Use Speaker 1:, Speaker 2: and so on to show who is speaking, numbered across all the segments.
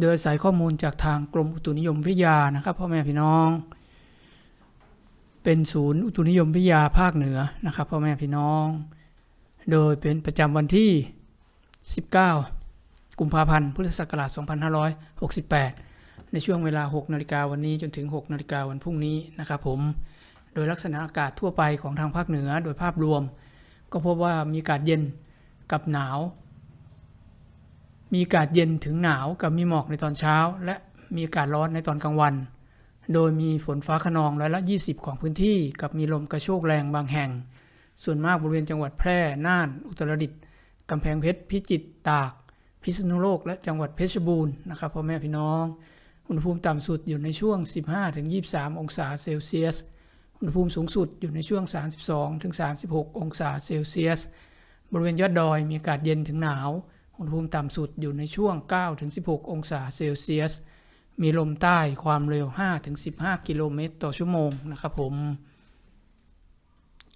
Speaker 1: โดยอาศัยข้อมูลจากทางกรมอุตุนิยมวิทยานะครับพ่อแม่พี่น้อง เป็นศูนย์อุตุนิยมวิทยาภาคเหนือนะครับพ่อแม่พี่น้อง โดยเป็นประจำวันที่ 19 กุมภาพันธ์พุทธศักราช 2568 ในช่วงเวลา 6 นาฬิกาวันนี้จนถึง 6 นาฬิกาวันพรุ่งนี้นะครับผมโดยลักษณะอากาศทั่วไปของทางภาคเหนือโดยภาพรวม ก็พบว่ามีอากาศเย็นกับหนาว มีอากาศเย็นถึงหนาวกับมีหมอกในตอนเช้า และมีอากาศร้อนในตอนกลางวัน โดยมีฝนฟ้าขนองร้อยละ 20 ของพื้นที่ กับมีลมกระโชกแรงบางแห่ง ส่วนมากบริเวณจังหวัดแพร่ น่าน อุตรดิตถ์กำแพงเพชร พิจิตร ตาก พิษณุโลก และจังหวัดเพชรบูรณ์นะครับพ่อแม่พี่น้อง อุณหภูมิต่ำสุดอยู่ในช่วง 15-23 องศาเซลเซียส อุณหภูมิสูงสุดอยู่ในช่วง 32-36 องศาเซลเซียส บริเวณยอดดอยมีอากาศเย็นถึงหนาว อุณหภูมิต่ำสุดอยู่ในช่วง 9-16 องศาเซลเซียส มีลมใต้ความเร็ว 5-15 กิโลเมตรต่อชั่วโมงนะครับผม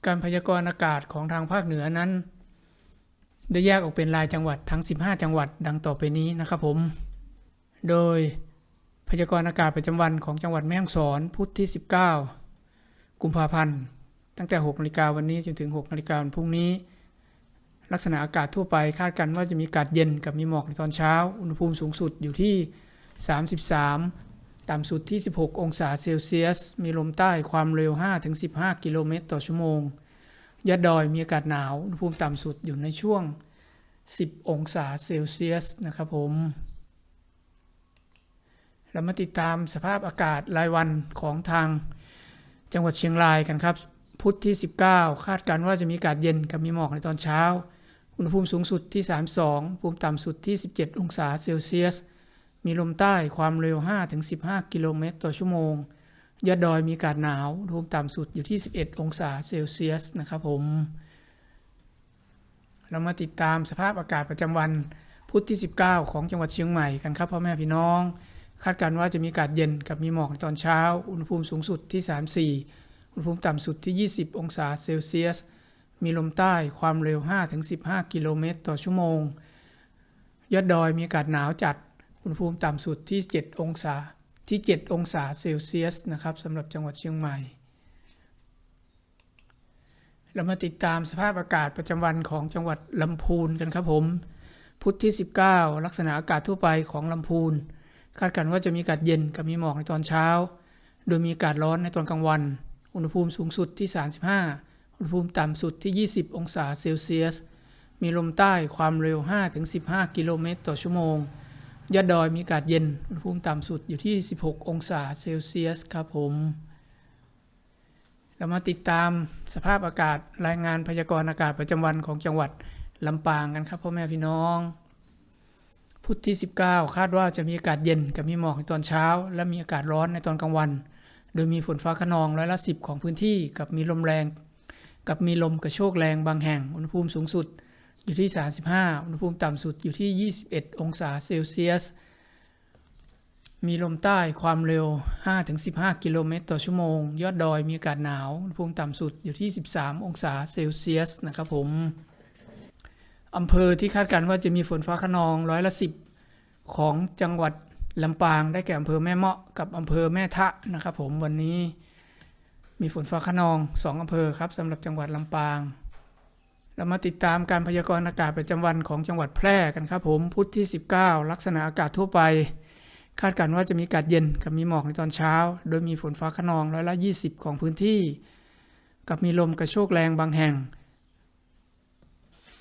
Speaker 1: การพยากรณ์อากาศของทางภาคเหนือนั้น ได้แยกออกเป็นรายจังหวัดทั้ง 15 จังหวัดดังต่อไปนี้นะครับผม โดยพยากรณ์อากาศประจำวันของจังหวัดแม่ฮ่องสอนพุธที่ 19 กุมภาพันธ์ ตั้งแต่6นาฬิกาวันนี้จนถึง6นาฬิกาวันพรุ่งนี้ ลักษณะอากาศทั่วไปคาดกันว่าจะมีอากาศเย็นกับมีหมอกในตอนเช้า อุณหภูมิสูงสุดอยู่ที่ 33 ต่ำสุดที่ 16 องศาเซลเซียส มีลมใต้ความเร็ว 5-15 กิโลเมตรต่อชั่วโมง ยอดดอยมีอากาศหนาว อุณหภูมิต่ำสุดอยู่ในช่วง 10 องศาเซลเซียสนะครับผม เรามาติดตามสภาพอากาศรายวันของทางจังหวัดเชียงรายกันครับ พุธที่ 19 คาดการณ์ว่าจะมีอากาศเย็นกับมีหมอกในตอนเช้า อุณหภูมิสูงสุดที่ 32 ภูมิต่ำสุดที่ 17 องศาเซลเซียส มีลมใต้ความเร็ว 5-15 กิโลเมตรต่อชั่วโมง ยอดดอยมีอากาศหนาว อุณหภูมิต่ำสุดอยู่ที่ 11 องศาเซลเซียสนะครับผม เรามาติดตามสภาพอากาศประจำวันพุธที่ 19 ของจังหวัดเชียงใหม่กันครับพ่อแม่พี่น้อง คาดการณ์ว่าจะมีอากาศเย็นกับมีหมอกในตอนเช้า อุณหภูมิสูงสุดที่ 34 อุณหภูมิต่ำสุดที่ 20 องศาเซลเซียส มีลมใต้ความเร็ว 5-15 กิโลเมตรต่อชั่วโมง ยอดดอยมีอากาศหนาวจัด อุณหภูมิต่ำสุดที่ 7 องศา ที่ 7 องศาเซลเซียสนะครับสำหรับจังหวัดเชียงใหม่ เรามาติดตามสภาพอากาศประจำวันของจังหวัดลำพูนกันครับผม พุธที่ 19 ลักษณะอากาศทั่วไปของลำพูน คาดการณ์ว่าจะมีอากาศเย็นกับมีหมอกในตอนเช้า โดยมีอากาศร้อนในตอนกลางวัน อุณหภูมิสูงสุดที่ 35 อุณหภูมิต่ำสุดที่ 20 องศาเซลเซียส มีลมใต้ความเร็ว 5-15 กิโลเมตรต่อชั่วโมง ยอดดอยมีอากาศเย็น อุณหภูมิต่ำสุดอยู่ที่ 16 องศาเซลเซียสครับผม เรามาติดตามสภาพอากาศรายงานพยากรณ์อากาศประจำวันของจังหวัดลำปางกันครับพ่อแม่พี่น้อง พุธที่ 19 คาดว่าจะมีอากาศเย็นกับมีหมอกในตอนเช้า และมีอากาศร้อนในตอนกลางวัน โดยมีฝนฟ้าขนองร้อยละสิของพื้นที่กับมีลมแรง กับมีลมกระโชกแรงบางแห่ง อุณหภูมิสูงสุดอยู่ที่ 35 อุณหภูมิต่ำสุดอยู่ที่ 21 องศาเซลเซียส มีลมใต้ความเร็ว 5-15 กิโลเมตรต่อชั่วโมง ยอดดอยมีอากาศหนาว อุณหภูมิต่ำสุดอยู่ที่ 13 องศาเซลเซียสนะครับผมอำเภอที่คาดการณ์ว่าจะมีฝนฟ้าขนองร้อยละสิบของจังหวัดลำปางได้แก่อำเภอแม่เมาะกับอำเภอแม่ทะนะครับผมวันนี้ มีฝนฟ้าขนองสอำเภอครับสำหรับจังหวัดลำปาง เรามาติดตามการพยากรณ์อากาศประจำวันของจังหวัดแพร่กันครับผมพุธที่ 19 ลักษณะอากาศทั่วไป คาดการณ์ว่าจะมีอากาศเย็นกับมีหมอกในตอนเช้า โดยมีฝนฟ้าขนองร้อยละ20 ของพื้นที่ กับมีลมกระโชกแรงบางแห่ง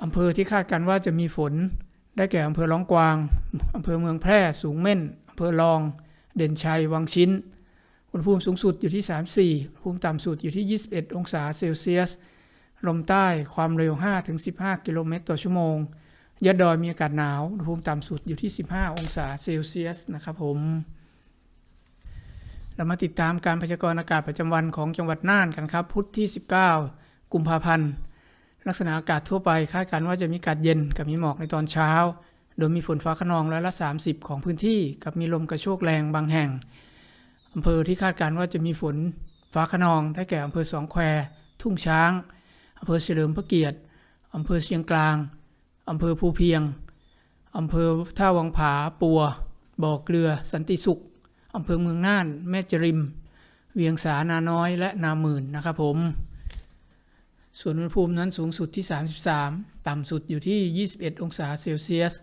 Speaker 1: อำเภอที่คาดการณ์ว่าจะมีฝน ได้แก่อำเภอร้องกวางอำเภอเมืองแพร่สูงเม่นอำเภอรอง เด่นชัย วังชิ้น อุณหภูมิสูงสุดอยู่ที่ 34อุณหภูมิต่ำสุดอยู่ที่ 21 องศาเซลเซียส ลมใต้ความเร็ว 5-15 กิโลเมตรต่อชั่วโมง ยอดดอยมีอากาศหนาว อุณหภูมิต่ำสุดอยู่ที่ 15 องศาเซลเซียสนะครับผม เรามาติดตามการพยากรณ์อากาศประจำวันของจังหวัดน่านกันครับ พุธที่ 19 กุมภาพันธ์ ลักษณะอากาศทั่วไปคาดการณ์ว่าจะมีอากาศเย็นกับมีหมอกในตอนเช้า โดยมีฝนฟ้าขนองร้อยละ 30 ของพื้นที่ กับมีลมกระโชกแรงบางแห่ง อำเภอที่คาดการณ์ว่าจะมีฝนฟ้าขนองได้แก่อำเภอสองแคว ทุ่งช้างอำเภอเฉลิมพระเกียรติอำเภอเชียงกลางอำเภอภูเพียงอำเภอท่าวังผาปัว บ่อเกลือ สันติสุขอำเภอเมืองน่าน แม่จริม เวียงสานาน้อยและนาหมื่นนะครับผม ส่วนอุณหภูมินั้นสูงสุดที่ 33 ต่ำสุดอยู่ที่ 21 องศาเซลเซียส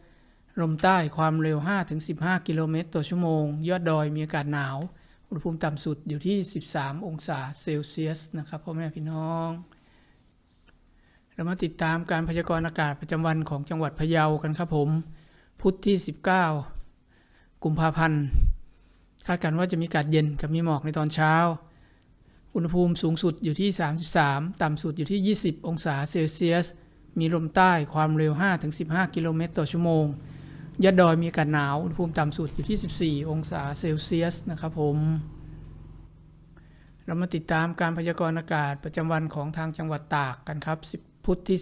Speaker 1: ลมใต้ความเร็ว 5-15 กิโลเมตรต่อชั่วโมง ยอดดอยมีอากาศหนาว อุณหภูมิต่ำสุดอยู่ที่ 13 องศาเซลเซียสนะครับพ่อแม่พี่น้อง เรามาติดตามการพยากรณ์อากาศประจำวันของจังหวัดพะเยากันครับผม พุธที่ 19 กุมภาพันธ์ คาดการณ์ว่าจะมีอากาศเย็นกับมีหมอกในตอนเช้า อุณหภูมิสูงสุดอยู่ที่ 33 ต่ำสุดอยู่ที่ 20 องศาเซลเซียส มีลมใต้ความเร็ว 5-15 กิโลเมตรต่อชั่วโมง ยอดดอยมีอากาศหนาวอุณหภูมิต่ำสุดอยู่ที่ 14 องศาเซลเซียสนะครับผม เรามาติดตามการพยากรณ์อากาศประจำวันของทางจังหวัดตากกันครับ พุธที่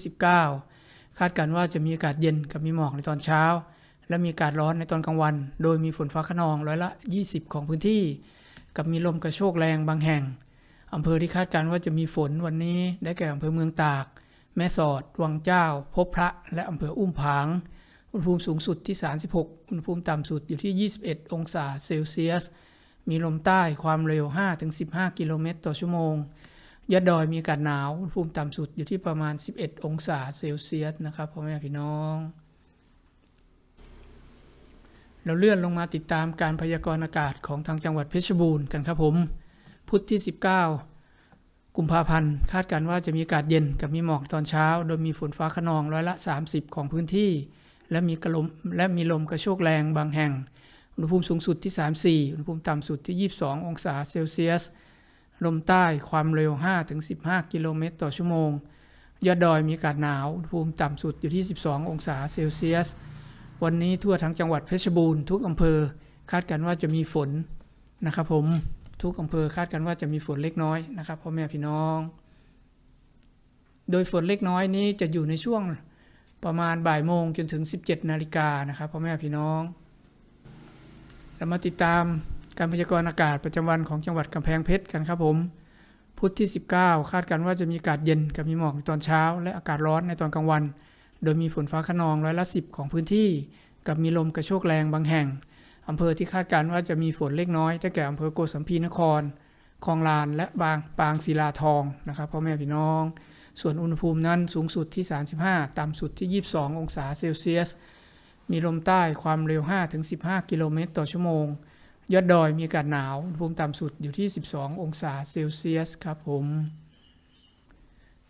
Speaker 1: 19 คาดการณ์ว่าจะมีอากาศเย็นกับมีหมอกในตอนเช้า และมีอากาศร้อนในตอนกลางวัน โดยมีฝนฟ้าขนองร้อยละ 20 ของพื้นที่ กับมีลมกระโชกแรงบางแห่งอำเภอที่คาดการณ์ว่าจะมีฝนวันนี้ได้แก่อำเภอเมืองตาก แม่สอด วังเจ้า พบพระ และอำเภออุ้มผาง อุณหภูมิสูงสุดที่ 36 อุณหภูมิต่ำสุดอยู่ที่ 21 องศาเซลเซียส มีลมใต้ความเร็ว 5-15 กิโลเมตรต่อชั่วโมง ยอดดอยมีอากาศหนาว อุณหภูมิต่ำสุดอยู่ที่ประมาณ 11 องศาเซลเซียสนะครับพ่อแม่พี่น้อง เราเลื่อนลงมาติดตามการพยากรณ์อากาศของทางจังหวัดเพชรบูรณ์กันครับผม พุธที่ 19กุมภาพันธ์คาดการณ์ว่าจะมีอากาศเย็นกับมีหมอกตอนเช้า โดยมีฝนฟ้าขนองร้อยละ 30 ของพื้นที่ และมีกระลมและมีลมกระโชกแรงบางแห่ง อุณหภูมิสูงสุดที่ 34 อุณหภูมิต่ำสุดที่ 22 องศาเซลเซียส ลมใต้ความเร็ว 5-15 กิโลเมตรต่อชั่วโมง ยอดดอยมีอากาศหนาว อุณหภูมิต่ำสุดอยู่ที่ 12 องศาเซลเซียส วันนี้ทั่วทั้งจังหวัดเพชรบูรณ์ทุกอำเภอคาดการณ์ว่าจะมีฝนนะครับผมทุกอำเภอคาดกันว่าจะมีฝนเล็กน้อยนะครับพ่อแม่พี่น้อง โดยฝนเล็กน้อยนี้จะอยู่ในช่วง ประมาณบ่ายโมงจนถึง 17 นาฬิกานะครับพ่อแม่พี่น้อง เรามาติดตามการพยากรณ์อากาศประจำวันของจังหวัดกำแพงเพชรกันครับผม พุธที่ 19 คาดกันว่าจะมีอากาศเย็นกับมีหมอกในตอนเช้า และอากาศร้อนในตอนกลางวัน โดยมีฝนฟ้าขนองร้อยละ 10 ของพื้นที่ กับมีลมกระโชกแรงบางแห่งอำเภอที่คาดการณ์ว่าจะมีฝนเล็กน้อยได้แก่อำเภอโกสัมพีนครคลองลานและบางปางศิลาทองนะครับพ่อแม่พี่น้อง ส่วนอุณหภูมินั้นสูงสุดที่ 35 ต่ำสุดที่ 22 องศาเซลเซียส มีลมใต้ความเร็ว 5-15 กิโลเมตรต่อชั่วโมง ยอดดอยมีอากาศหนาว อุณหภูมิต่ำสุดอยู่ที่ 12 องศาเซลเซียสครับผม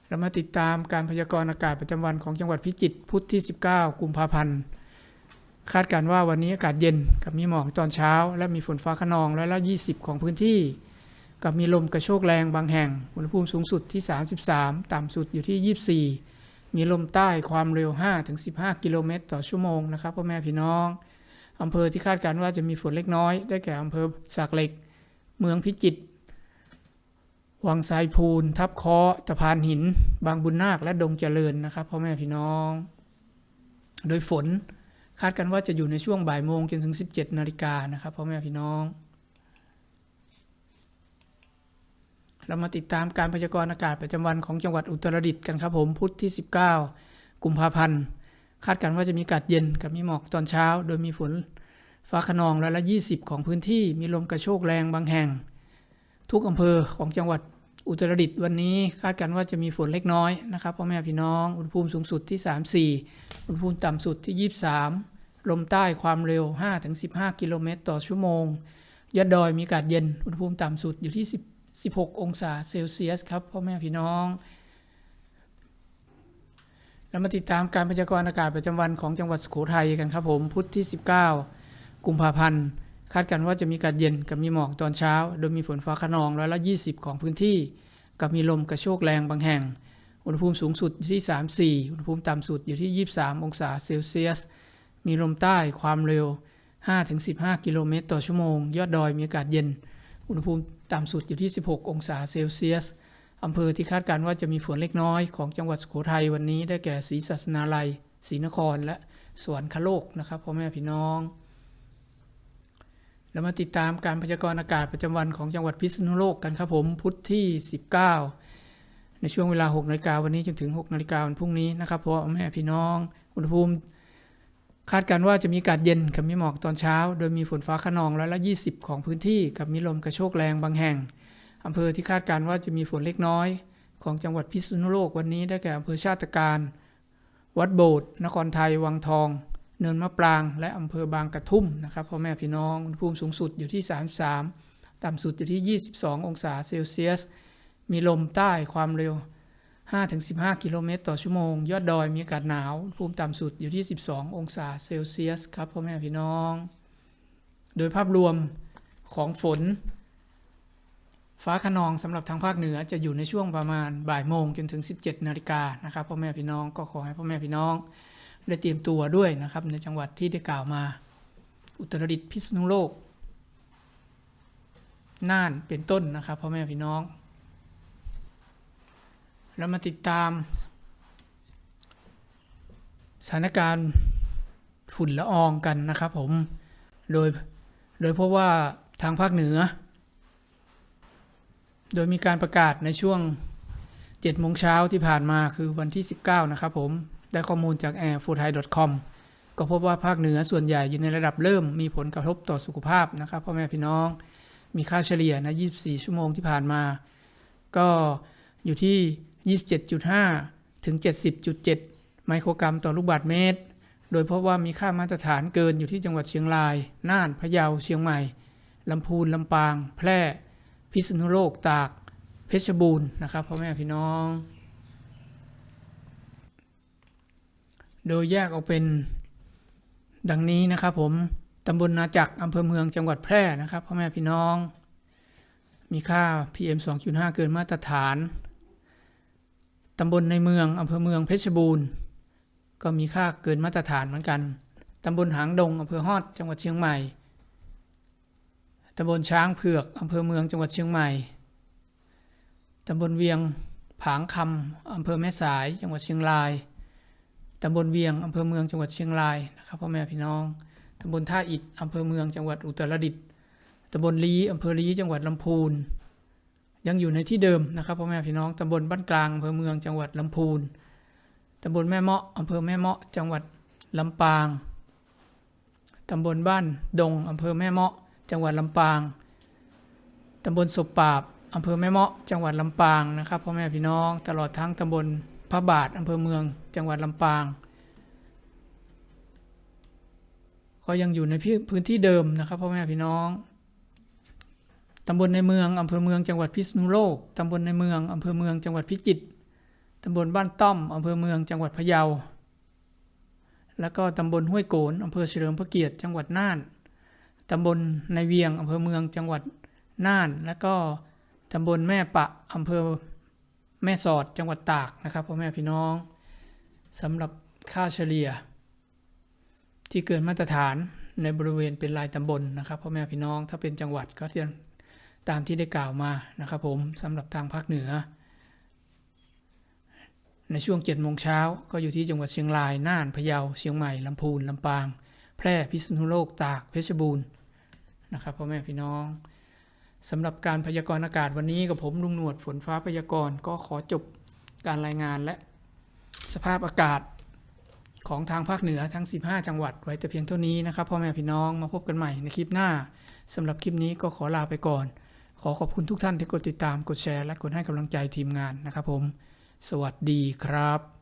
Speaker 1: เรามาติดตามการพยากรณ์อากาศประจำวันของจังหวัดพิจิตรพุธที่ 19 กุมภาพันธ์ คาดการณ์ว่าวันนี้อากาศเย็นกับมีหมอกตอนเช้า และมีฝนฟ้าขนองร้อยละ 20 ของพื้นที่ กับมีลมกระโชกแรงบางแห่ง อุณหภูมิสูงสุดที่ 33 ต่ำสุดอยู่ที่ 24 มีลมใต้ความเร็ว 5-15 กิโลเมตรต่อชั่วโมงนะครับพ่อแม่พี่น้องอำเภอที่คาดการณ์ว่าจะมีฝนเล็กน้อย ได้แก่อำเภอสากเหล็ก เมืองพิจิตร วังไซพูน ทับเคาะตะพานหิน บางบุญนาค และดงเจริญนะครับพ่อแม่พี่น้อง โดยฝนคาดกันว่าจะอยู่ในช่วงบ่ายโมงจนถึง 17 นาฬิกานะครับพ่อแม่พี่น้อง เรามาติดตามการพยากรณ์อากาศประจำวันของจังหวัดอุตรดิตถ์กันครับผมพุธที่ 19 กุมภาพันธ์ คาดกันว่าจะมีอากาศเย็นกับมีหมอกตอนเช้า โดยมีฝนฟ้าขนองร้อยละ 20 ของพื้นที่มีลมกระโชกแรงบางแห่ง ทุกอำเภอของจังหวัดอุตรดิตถ์วันนี้คาดการณ์ว่าจะมีฝนเล็กน้อยนะครับพ่อแม่พี่น้อง อุณหภูมิสูงสุดที่ 34 อุณหภูมิต่ำสุดที่ 23 ลมใต้ความเร็ว 5-15 กิโลเมตรต่อชั่วโมงยอดดอยมีอากาศเย็น อุณหภูมิต่ำสุดอยู่ที่10 16 องศาเซลเซียสครับพ่อแม่พี่น้องแล้วมาติดตามการพยากรณ์อากาศประจำวันของจังหวัดสุโขทัยกันครับผม พุธที่ 19 กุมภาพันธ์ คาดกันว่าจะมีอากาศเย็นกับมีหมอกตอนเช้า โดยมีฝนฟ้าขนองร้อยละ 20 ของพื้นที่ กับมีลมกระโชกแรงบางแห่ง อุณหภูมิสูงสุดอยู่ที่ 34 อุณหภูมิต่ำสุดอยู่ที่ 23 องศาเซลเซียส มีลมใต้ความเร็ว 5-15 กิโลเมตรต่อชั่วโมง ยอดดอยมีอากาศเย็น อุณหภูมิ ต่ำสุดอยู่ที่ 16 องศาเซลเซียสอำเภอที่คาดการณ์ว่าจะมีฝนเล็กน้อยของจังหวัดสุโขทัยวันนี้ได้แก่ศรีศาสนาลัยศรีนครและสวนคโลกนะครับพ่อแม่พี่น้อง แล้วมาติดตามการพยากรณ์อากาศประจำวันของจังหวัดพิษณุโลกกันครับผมพุธที่ 19 ในช่วงเวลา6นาฬิกาวันนี้จนถึง6นาฬิกาวันพรุ่งนี้นะครับพ่อแม่พี่น้อง อุณหภูมิ คาดการว่าจะมีอากาศเย็นกับมีหมอกตอนเช้า โดยมีฝนฟ้าขนองร้อยละ 20 ของพื้นที่กับมีลมกระโชกแรงบางแห่งอำเภอที่คาดการว่าจะมีฝนเล็กน้อย ของจังหวัดพิษณุโลกวันนี้ได้แก่อำเภอชาติการ วัดโบสถ์นครไทย วังทอง เนินมะปราง และอำเภอบางกระทุ่มนะครับพ่อแม่พี่น้องอุณหภูมิสูงสุดอยู่ที่ 33 ต่ำสุดอยู่ที่ 22 องศาเซลเซียส มีลมใต้ความเร็ว 5-15 กิโลเมตรต่อชั่วโมง ยอดดอยมีอากาศหนาว ภูมิต่ำสุดอยู่ที่ 12 องศาเซลเซียสครับพ่อแม่พี่น้อง โดยภาพรวมของฝน ฟ้าขนองสำหรับทางภาคเหนือจะอยู่ในช่วงประมาณบ่ายโมงจนถึง 17 นาฬิกานะครับพ่อแม่พี่น้องก็ขอให้พ่อแม่พี่น้อง ได้เตรียมตัวด้วยนะครับในจังหวัดที่ได้กล่าวมา อุตรดิตถ์พิษณุโลก น่านเป็นต้นนะครับพ่อแม่พี่น้อง แล้วมาติดตาม สถานการณ์ฝุ่นละอองกันนะครับผม โดย โดยเพราะว่าทางภาคเหนือ โดยมีการประกาศในช่วง7โมงเช้าที่ผ่านมาคือวันที่ 19 นะครับผม ได้ข้อมูลจาก airfoodthai.com ก็พบว่าภาคเหนือส่วนใหญ่อยู่ในระดับเริ่มมีผลกระทบต่อสุขภาพนะครับพ่อแม่พี่น้อง มีค่าเฉลี่ยนะ 24 ชั่วโมงที่ผ่านมา ก็อยู่ที่ 27.5 ถึง 70.7 ไมโครกรัมต่อลูกบาศก์เมตร โดยพบว่ามีค่ามาตรฐานเกินอยู่ที่จังหวัดเชียงราย น่าน พะเยา เชียงใหม่ ลำพูน ลำปาง แพร่ พิษณุโลก ตาก เพชรบูรณ์นะครับพ่อแม่พี่น้อง โดยแยกออกเป็นดังนี้นะครับผม ตำบลนาจักอำเภอเมืองจังหวัดแพร่นะครับพ่อแม่พี่น้อง มีค่า PM 2.5 เกินมาตรฐาน ตำบลในเมืองอำเภอเมืองเพชรบูรณ์ ก็มีค่าเกินมาตรฐานเหมือนกัน ตำบลหางดงอำเภอฮอดจังหวัดเชียงใหม่ ตำบลช้างเผือกอำเภอเมืองจังหวัดเชียงใหม่ ตำบลเวียงผางคำอำเภอแม่สายจังหวัดเชียงราย ตำบลเวียงอำเภอเมืองจังหวัดเชียงรายนะครับพ่อแม่พี่น้อง ตำบลท่าอิฐอำเภอเมืองจังหวัดอุตรดิตถ์ตำบลลีอำเภอลีจังหวัดลำพูน ยังอยู่ในที่เดิมนะครับพ่อแม่พี่น้องตำบลบ้านกลางอำเภอเมืองจังหวัดลำพูนตำบลแม่เมาะอำเภอแม่เมาะจังหวัดลำปางตำบลบ้านดงอำเภอแม่เมาะ จังหวัดลำปางตำบลศพปาบอำเภอแม่เมาะ จังหวัดลำปางนะครับพ่อแม่พี่น้องตลอดทั้งตำบลพระบาทอำเภอเมือง จังหวัดลำปาง ก็ยังอยู่ในพื้นที่เดิมนะครับพ่อแม่พี่น้อง ตำบลในเมืองอำเภอเมืองจังหวัดพิษณุโลก ตำบลในเมืองอำเภอเมืองจังหวัดพิจิตร ตำบลบ้านต้อมอำเภอเมืองจังหวัดพะเยา แล้วก็ตำบลห้วยโกนอำเภอเฉลิมพระเกียรติจังหวัดน่าน ตำบลในเวียงอำเภอเมืองจังหวัดน่าน แล้วก็ตำบลแม่ปะอำเภอแม่สอดจังหวัดตากนะครับพ่อแม่พี่น้องสำหรับค่าเฉลี่ย ที่เกินมาตรฐานในบริเวณเป็นรายตำบลนะครับพ่อแม่พี่น้องถ้าเป็นจังหวัดก็จะ ตามที่ได้กล่าวมานะครับผมสำหรับทางภาคเหนือ ในช่วง7โมงเช้าก็อยู่ที่จังหวัดเชียงราย น่านพะเยาเชียงใหม่ลำพูนลำปาง แพร่พิษณุโลกตากเพชรบูรณ์นะครับพ่อแม่พี่น้องสำหรับการพยากรณ์อากาศวันนี้กับผมลุงหนวดฝนฟ้าพยากรณ์ก็ขอจบการรายงานและสภาพอากาศของทางภาคเหนือทั้ง 15 จังหวัดไว้แต่เพียงเท่านี้นะครับพ่อแม่พี่น้องมาพบกันใหม่ในคลิปหน้าสำหรับคลิปนี้ก็ขอลาไปก่อน ขอขอบคุณทุกท่านที่กดติดตาม กดแชร์ และกดให้กำลังใจทีมงานนะครับผม สวัสดีครับ